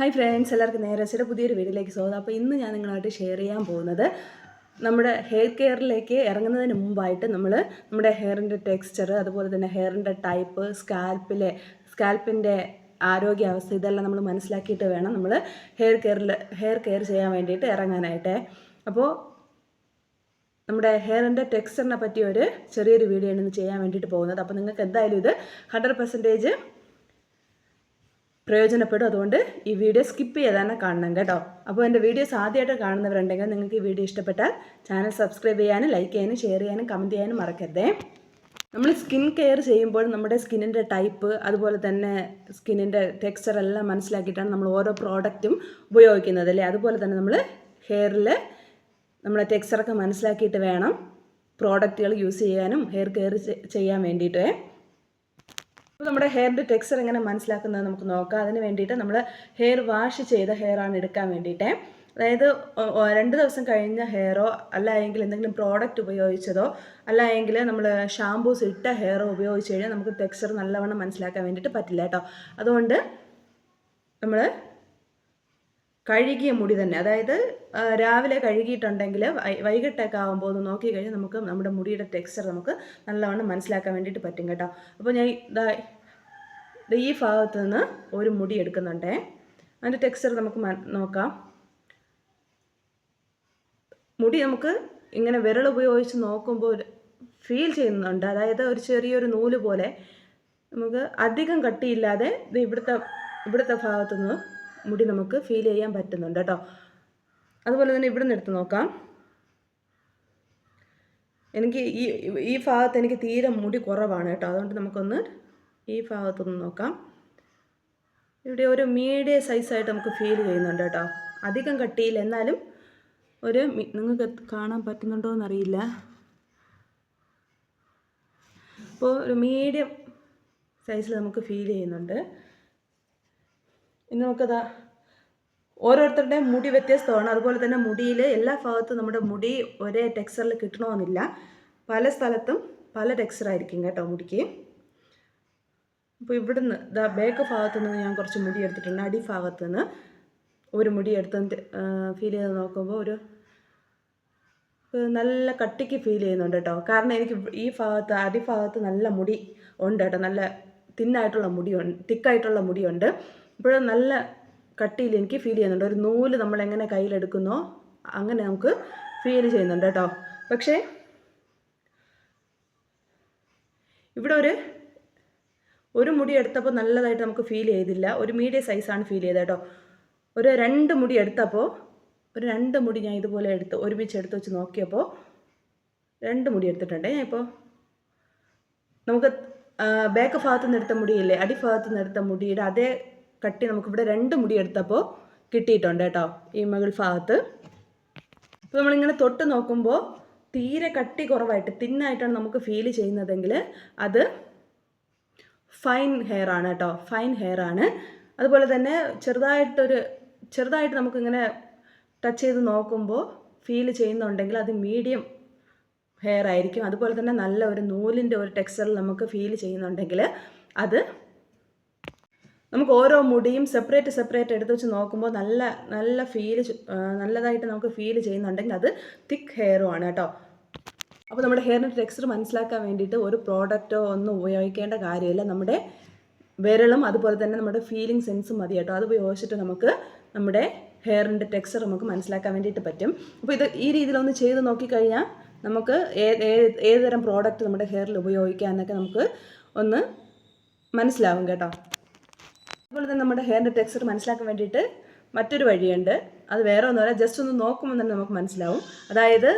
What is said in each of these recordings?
Hi friends എല്ലാവർക്കും നേരസിയുടെ പുതിയൊരു വീഡിയോയിലേക്ക് സ്വാഗതം. അപ്പോൾ ഇന്ന് ഞാൻ നിങ്ങളായിട്ട് ഷെയർ ചെയ്യാൻ പോകുന്നത് നമ്മുടെ ഹെയർ കെയറിലേക്ക് ഇറങ്ങുന്നതിന് മുമ്പായിട്ട് നമ്മൾ നമ്മുടെ ഹെയറിന്റെ ടെക്സ്ചർ അതുപോലെ തന്നെ ഹെയറിന്റെ ടൈപ്പ് സ്കാൽപ്പിലെ സ്കാൽപ്പിന്റെ ആരോഗ്യാവസ്ഥ ഇതെല്ലാം നമ്മൾ മനസ്സിലാക്കിയിട്ട് വേണം നമ്മൾ ഹെയർ കെയറിൽ ഹെയർ കെയർ ചെയ്യാൻ വേണ്ടിയിട്ട് ഇറങ്ങാനായിട്ട്. അപ്പോൾ നമ്മുടെ ഹെയറിന്റെ ടെക്സ്ചറിനെ പറ്റിയ ഒരു ചെറിയൊരു വീഡിയോ ആണ് ഇന്ന് ചെയ്യാൻ വേണ്ടിയിട്ട് പോകുന്നത്. അപ്പോൾ നിങ്ങൾക്ക് എന്തായാലും ഇത് ഹൺഡ്രഡ് പെർസെന്റേജ് പ്രയോജനപ്പെടും. അതുകൊണ്ട് ഈ വീഡിയോ സ്കിപ്പ് ചെയ്ത് തന്നെ കാണണം കേട്ടോ. അപ്പോൾ എന്റെ വീഡിയോസ് ആദ്യമായിട്ട് കാണുന്നവരുണ്ടെങ്കിൽ നിങ്ങൾക്ക് ഈ വീഡിയോ ഇഷ്ടപ്പെട്ടാൽ ചാനൽ സബ്സ്ക്രൈബ് ചെയ്യാനും ലൈക്ക് ചെയ്യാനും ഷെയർ ചെയ്യാനും കമന്റ് ചെയ്യാനും മറക്കരുതേ. നമ്മൾ സ്കിൻ കെയർ ചെയ്യുമ്പോൾ നമ്മുടെ സ്കിന്നിന്റെ ടൈപ്പ് അതുപോലെ തന്നെ സ്കിന്നിന്റെ ടെക്സ്ചർ എല്ലാം മനസ്സിലാക്കിയിട്ടാണ് നമ്മൾ ഓരോ പ്രോഡക്റ്റും ഉപയോഗിക്കുന്നത് അല്ലേ? അതുപോലെ തന്നെ നമ്മൾ ഹെയറിൽ നമ്മുടെ ടെക്സ്ചറൊക്കെ മനസ്സിലാക്കിയിട്ട് വേണം പ്രോഡക്റ്റുകൾ യൂസ് ചെയ്യാനും ഹെയർ കെയർ ചെയ്യാൻ വേണ്ടിയിട്ട്. അപ്പോൾ നമ്മുടെ ഹെയറിന്റെ ടെക്സ്ചർ എങ്ങനെ മനസ്സിലാക്കുന്നത് നമുക്ക് നോക്കാം. അതിന് വേണ്ടിയിട്ട് നമ്മൾ ഹെയർ വാഷ് ചെയ്ത ഹെയർ ആണ് എടുക്കാൻ വേണ്ടിയിട്ട്. അതായത് രണ്ട് ദിവസം കഴിഞ്ഞ ഹെയറോ അല്ല എങ്കിൽ എന്തെങ്കിലും പ്രോഡക്റ്റ് ഉപയോഗിച്ചതോ അല്ല എങ്കിൽ നമ്മൾ ഷാമ്പൂസ് ഇട്ട ഹെയറോ ഉപയോഗിച്ച് കഴിഞ്ഞാൽ നമുക്ക് ടെക്സ്ചർ നല്ലവണ്ണം മനസ്സിലാക്കാൻ വേണ്ടിയിട്ട് പറ്റില്ല കേട്ടോ. അതുകൊണ്ട് നമ്മൾ കഴുകിയ മുടി തന്നെ. അതായത് രാവിലെ കഴുകിയിട്ടുണ്ടെങ്കിൽ വൈകിട്ടൊക്കെ ആകുമ്പോൾ ഒന്ന് നോക്കിക്കഴിഞ്ഞാൽ നമുക്ക് നമ്മുടെ മുടിയുടെ ടെക്സ്ചർ നമുക്ക് നല്ലവണ്ണം മനസ്സിലാക്കാൻ വേണ്ടിയിട്ട് പറ്റും കേട്ടോ. അപ്പോൾ ഞാൻ ഇതാ ഈ ഭാഗത്ത് നിന്ന് ഒരു മുടി എടുക്കുന്നുണ്ടേ. അതിന്റെ ടെക്സ്ചർ നമുക്ക് നോക്കാം. മുടി നമുക്ക് ഇങ്ങനെ വിരൽ ഉപയോഗിച്ച് നോക്കുമ്പോൾ ഫീൽ ചെയ്യുന്നുണ്ട്. അതായത് ഒരു ചെറിയൊരു നൂൽ പോലെ നമുക്ക് അധികം കട്ടിയില്ലാതെ ഇത് ഇവിടുത്തെ ഇവിടുത്തെ ഭാഗത്തുനിന്ന് മുടി നമുക്ക് ഫീൽ ചെയ്യാൻ പറ്റുന്നുണ്ട് കേട്ടോ. അതുപോലെ തന്നെ ഇവിടെ നിന്ന് എടുത്ത് നോക്കാം. എനിക്ക് ഈ ഈ ഭാഗത്ത് എനിക്ക് തീരെ മുടി കുറവാണ് കേട്ടോ. അതുകൊണ്ട് നമുക്കൊന്ന് ഈ ഭാഗത്തൊന്ന് നോക്കാം. ഇവിടെ ഒരു മീഡിയം സൈസായിട്ട് നമുക്ക് ഫീൽ ചെയ്യുന്നുണ്ട് കേട്ടോ. അധികം കട്ടിയില്ല. എന്നാലും ഒരു നിങ്ങൾക്ക് കാണാൻ പറ്റുന്നുണ്ടോ എന്നറിയില്ല. അപ്പോൾ ഒരു മീഡിയം സൈസിൽ നമുക്ക് ഫീൽ ചെയ്യുന്നുണ്ട്. ഇനി നമുക്കതാ ഓരോരുത്തരുടെയും മുടി വ്യത്യസ്തമാണ്. അതുപോലെ തന്നെ മുടിയിൽ എല്ലാ ഭാഗത്തും നമ്മുടെ മുടി ഒരേ ടെക്സ്ചറിൽ കിട്ടണമെന്നില്ല. പല സ്ഥലത്തും പല ടെക്സ്ചറായിരിക്കും കേട്ടോ മുടിക്ക്. അപ്പോൾ ഇവിടുന്ന് ദാ ബാക്ക് ഭാഗത്തു നിന്ന് ഞാൻ കുറച്ച് മുടി എടുത്തിട്ടുണ്ട്. അടിഭാഗത്തു നിന്ന് ഒരു മുടി എടുത്ത് ഫീൽ ചെയ്ത് നോക്കുമ്പോൾ ഒരു നല്ല കട്ടിക്ക് ഫീൽ ചെയ്യുന്നുണ്ട് കേട്ടോ. കാരണം എനിക്ക് ഈ ഭാഗത്ത് അടിഭാഗത്ത് നല്ല മുടി ഉണ്ട് കേട്ടോ. നല്ല തിന്നായിട്ടുള്ള മുടിയുണ്ട് തിക്കായിട്ടുള്ള മുടിയുണ്ട് ഇപ്പോൾ നല്ല കട്ടിയിൽ എനിക്ക് ഫീൽ ചെയ്യുന്നുണ്ട്. ഒരു നൂൽ നമ്മൾ എങ്ങനെ കയ്യിലെടുക്കുന്നോ അങ്ങനെ നമുക്ക് ഫീൽ ചെയ്യുന്നുണ്ട് കേട്ടോ. പക്ഷേ ഇവിടെ ഒരു ഒരു മുടി എടുത്തപ്പോൾ നല്ലതായിട്ട് നമുക്ക് ഫീൽ ചെയ്തില്ല. ഒരു മീഡിയം സൈസാണ് ഫീൽ ചെയ്തത് കേട്ടോ. ഒരു രണ്ട് മുടി എടുത്തപ്പോൾ ഒരു രണ്ട് മുടി ഞാൻ ഇതുപോലെ എടുത്ത് ഒരുമിച്ച് എടുത്ത് വെച്ച് നോക്കിയപ്പോൾ രണ്ട് മുടി എടുത്തിട്ടുണ്ട്. ഞാൻ ഇപ്പോൾ നമുക്ക് ബാക്ക് ഭാഗത്ത് നിന്ന് എടുത്ത മുടിയില്ലേ അടിഭാഗത്ത് നിന്ന് എടുത്ത മുടിയുടെ അതേ കട്ടി നമുക്കിവിടെ രണ്ട് മുടി എടുത്തപ്പോൾ കിട്ടിയിട്ടുണ്ട് കേട്ടോ ഈ മകൾ ഭാഗത്ത്. അപ്പോൾ നമ്മളിങ്ങനെ തൊട്ട് നോക്കുമ്പോൾ തീരെ കട്ടി കുറവായിട്ട് തിന്നായിട്ടാണ് നമുക്ക് ഫീൽ ചെയ്യുന്നതെങ്കിൽ അത് ഫൈൻ ഹെയർ ആണ് കേട്ടോ ഫൈൻ ഹെയർ ആണ്. അതുപോലെ തന്നെ ചെറുതായിട്ടൊരു ചെറുതായിട്ട് നമുക്കിങ്ങനെ ടച്ച് ചെയ്ത് നോക്കുമ്പോൾ ഫീൽ ചെയ്യുന്നുണ്ടെങ്കിൽ അത് മീഡിയം ഹെയർ ആയിരിക്കും. അതുപോലെ തന്നെ നല്ല ഒരു നൂലിന്റെ ഒരു ടെക്സ്ചറിൽ നമുക്ക് ഫീൽ ചെയ്യുന്നുണ്ടെങ്കിൽ അത് നമുക്ക് ഓരോ മുടിയും സെപ്പറേറ്റ് സെപ്പറേറ്റ് എടുത്ത് വെച്ച് നോക്കുമ്പോൾ നല്ല നല്ല ഫീൽ നല്ലതായിട്ട് നമുക്ക് ഫീൽ ചെയ്യുന്നുണ്ടെങ്കിൽ അത് തിക്ക് ഹെയറും ആണ് കേട്ടോ. അപ്പോൾ നമ്മുടെ ഹെയറിന്റെ ടെക്സ്ചർ മനസ്സിലാക്കാൻ വേണ്ടിയിട്ട് ഒരു പ്രോഡക്റ്റോ ഒന്നും ഉപയോഗിക്കേണ്ട കാര്യമില്ല. നമ്മുടെ വിരളും അതുപോലെ തന്നെ നമ്മുടെ ഫീലിംഗ് സെൻസും മതി കേട്ടോ. അത് ഉപയോഗിച്ചിട്ട് നമുക്ക് നമ്മുടെ ഹെയറിന്റെ ടെക്സ്ചർ നമുക്ക് മനസ്സിലാക്കാൻ വേണ്ടിയിട്ട് പറ്റും. അപ്പോൾ ഇത് ഈ രീതിയിലൊന്ന് ചെയ്ത് നോക്കിക്കഴിഞ്ഞാൽ നമുക്ക് ഏത് തരം പ്രോഡക്റ്റ് നമ്മുടെ ഹെയറിൽ ഉപയോഗിക്കാമെന്നൊക്കെ നമുക്ക് ഒന്ന് മനസ്സിലാവും കേട്ടോ. അതുപോലെ തന്നെ നമ്മുടെ ഹെയറിന്റെ ടെക്സ്ചർ മനസ്സിലാക്കാൻ വേണ്ടിയിട്ട് മറ്റൊരു വഴിയുണ്ട്. അത് വേറെ ഒന്നുമല്ല ജസ്റ്റ് ഒന്ന് നോക്കുമ്പോൾ തന്നെ നമുക്ക് മനസ്സിലാവും. അതായത്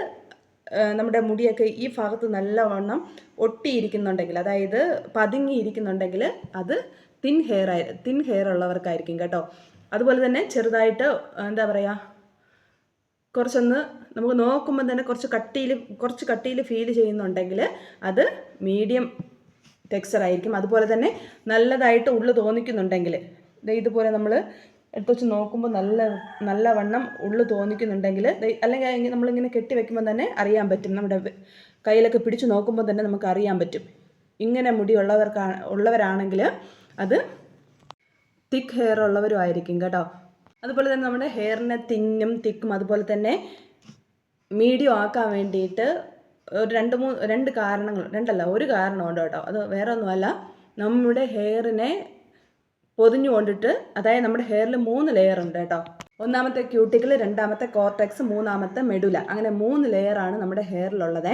നമ്മുടെ മുടിയൊക്കെ ഈ ഭാഗത്ത് നല്ലവണ്ണം ഒട്ടിയിരിക്കുന്നുണ്ടെങ്കിൽ അതായത് പതുങ്ങിയിരിക്കുന്നുണ്ടെങ്കിൽ അത് തിൻ ഹെയർ ആയി തിൻ ഹെയർ ഉള്ളവർക്കായിരിക്കും കേട്ടോ. അതുപോലെ തന്നെ ചെറുതായിട്ട് എന്താ പറയുക കുറച്ചൊന്ന് നമുക്ക് നോക്കുമ്പോൾ തന്നെ കുറച്ച് കട്ടിയിൽ കുറച്ച് കട്ടിയിൽ ഫീൽ ചെയ്യുന്നുണ്ടെങ്കിൽ അത് മീഡിയം ടെക്സ്ചർ ആയിരിക്കും അതുപോലെ തന്നെ നല്ലതായിട്ട് ഉള്ളു തോന്നിക്കുന്നുണ്ടെങ്കിൽ ഇതുപോലെ നമ്മൾ എടുത്ത് വെച്ച് നോക്കുമ്പോൾ നല്ല നല്ല വണ്ണം ഉള്ളു തോന്നിക്കുന്നുണ്ടെങ്കിൽ അല്ലെങ്കിൽ നമ്മളിങ്ങനെ കെട്ടി വെക്കുമ്പോൾ തന്നെ അറിയാൻ പറ്റും. നമ്മുടെ കയ്യിലൊക്കെ പിടിച്ച് നോക്കുമ്പോൾ തന്നെ നമുക്ക് അറിയാൻ പറ്റും. ഇങ്ങനെ മുടി ഉള്ളവരാണെങ്കിൽ അത് തിക്ക് ഹെയർ ഉള്ളവരും ആയിരിക്കും കേട്ടോ. അതുപോലെ തന്നെ നമ്മുടെ ഹെയറിനെ തിന്നും തിക്കും അതുപോലെ തന്നെ മീഡിയം ആക്കാൻ വേണ്ടിയിട്ട് ഒരു രണ്ട് മൂന്ന് രണ്ട് കാരണങ്ങൾ രണ്ടല്ല ഒരു കാരണമുണ്ട് കേട്ടോ. അത് വേറെ ഒന്നുമല്ല നമ്മുടെ ഹെയറിനെ പൊതിഞ്ഞു കൊണ്ടിട്ട് അതായത് നമ്മുടെ ഹെയറിൽ മൂന്ന് ലെയർ ഉണ്ട് കേട്ടോ. ഒന്നാമത്തെ ക്യൂട്ടിക്കിൾ രണ്ടാമത്തെ കോർട്ടെക്സ് മൂന്നാമത്തെ മെഡുല അങ്ങനെ മൂന്ന് ലെയറാണ് നമ്മുടെ ഹെയറിലുള്ളത്.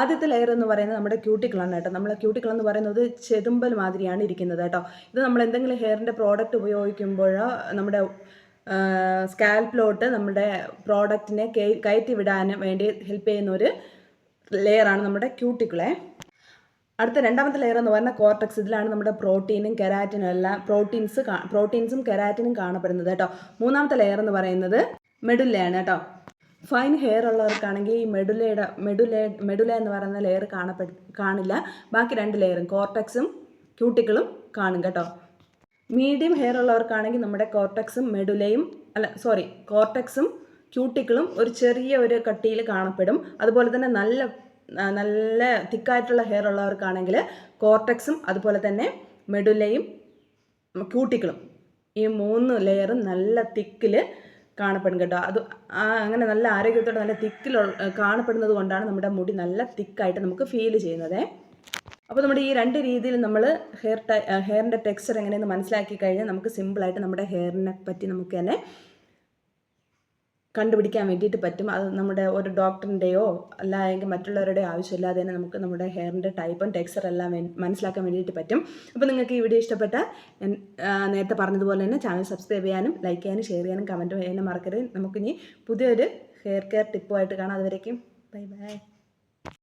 ആദ്യത്തെ ലെയർ എന്ന് പറയുന്നത് നമ്മുടെ ക്യൂട്ടിക്കിളാണ് കേട്ടോ. നമ്മൾ ക്യൂട്ടിക്കിൾ എന്ന് പറയുന്നത് ചെതുമ്പൽ മാതിരിയാണ് ഇരിക്കുന്നത് കേട്ടോ. ഇത് നമ്മൾ എന്തെങ്കിലും ഹെയറിന്റെ പ്രോഡക്റ്റ് ഉപയോഗിക്കുമ്പോഴോ നമ്മുടെ സ്കാൽപ്പിലോട്ട് നമ്മുടെ പ്രോഡക്റ്റിനെ കയറ്റി വിടാൻ വേണ്ടി ഹെൽപ്പ് ചെയ്യുന്ന ഒരു ലെയറാണ് നമ്മുടെ ക്യൂട്ടിക്കിളെ അടുത്ത രണ്ടാമത്തെ ലെയർ എന്ന് പറയുന്ന കോർട്ടക്സ് ഇതിലാണ് നമ്മുടെ പ്രോട്ടീനും കെരാറ്റിനും എല്ലാം പ്രോട്ടീൻസ് പ്രോട്ടീൻസും കെരാറ്റിനും കാണപ്പെടുന്നത് കേട്ടോ. മൂന്നാമത്തെ ലെയർ എന്ന് പറയുന്നത് മെഡുലയാണ് കേട്ടോ. ഫൈൻ ഹെയർ ഉള്ളവർക്കാണെങ്കിൽ ഈ മെഡുലയുടെ മെഡുല മെഡുല എന്ന് പറയുന്ന ലെയർ കാണപ്പെട് കാണില്ല. ബാക്കി രണ്ട് ലെയറും കോർട്ടക്സും ക്യൂട്ടിക്കിളും കാണും കേട്ടോ. മീഡിയം ഹെയർ ഉള്ളവർക്കാണെങ്കിൽ നമ്മുടെ കോർട്ടക്സും മെഡുലയും അല്ല സോറി കോർട്ടക്സും ക്യൂട്ടിക്കിളും ഒരു ചെറിയ ഒരു കട്ടിയിൽ കാണപ്പെടും. അതുപോലെ തന്നെ നല്ല നല്ല തിക്കായിട്ടുള്ള ഹെയർ ഉള്ളവർക്കാണെങ്കിൽ കോർട്ടക്സും അതുപോലെ തന്നെ മെഡുലയും ക്യൂട്ടിക്കിളും ഈ മൂന്ന് ലെയറും നല്ല തിക്കിൽ കാണപ്പെടും കേട്ടോ. അത് അങ്ങനെ നല്ല ആരോഗ്യത്തോടെ നല്ല തിക്കിൽ കാണപ്പെടുന്നത് കൊണ്ടാണ് നമ്മുടെ മുടി നല്ല തിക്കായിട്ട് നമുക്ക് ഫീൽ ചെയ്യുന്നത്. അപ്പോൾ നമ്മുടെ ഈ രണ്ട് രീതിയിൽ നമ്മൾ ഹെയർ ടൈ ഹെയറിന്റെ ടെക്സ്ചർ എങ്ങനെയെന്ന് മനസ്സിലാക്കി കഴിഞ്ഞാൽ നമുക്ക് സിമ്പിളായിട്ട് നമ്മുടെ ഹെയറിനെ പറ്റി നമുക്ക് തന്നെ കണ്ടുപിടിക്കാൻ വേണ്ടിയിട്ട് പറ്റും. അത് നമ്മുടെ ഒരു ഡോക്ടറിന്റെയോ അല്ലെങ്കിൽ മറ്റുള്ളവരുടെ ആവശ്യമില്ലാതെ തന്നെ നമുക്ക് നമ്മുടെ ഹെയറിന്റെ ടൈപ്പും ടെക്സ്ചർ എല്ലാം മനസ്സിലാക്കാൻ വേണ്ടിയിട്ട് പറ്റും. അപ്പോൾ നിങ്ങൾക്ക് ഈ വീഡിയോ ഇഷ്ടപ്പെട്ട നേരത്തെ പറഞ്ഞതുപോലെ തന്നെ ചാനൽ സബ്സ്ക്രൈബ് ചെയ്യാനും ലൈക്ക് ചെയ്യാനും ഷെയർ ചെയ്യാനും കമന്റ് ചെയ്യാനും മറക്കരുത്. നമുക്കിനി പുതിയൊരു ഹെയർ കെയർ ടിപ്പുമായിട്ട് കാണാം. അതുവരേക്കും ബൈ ബൈ.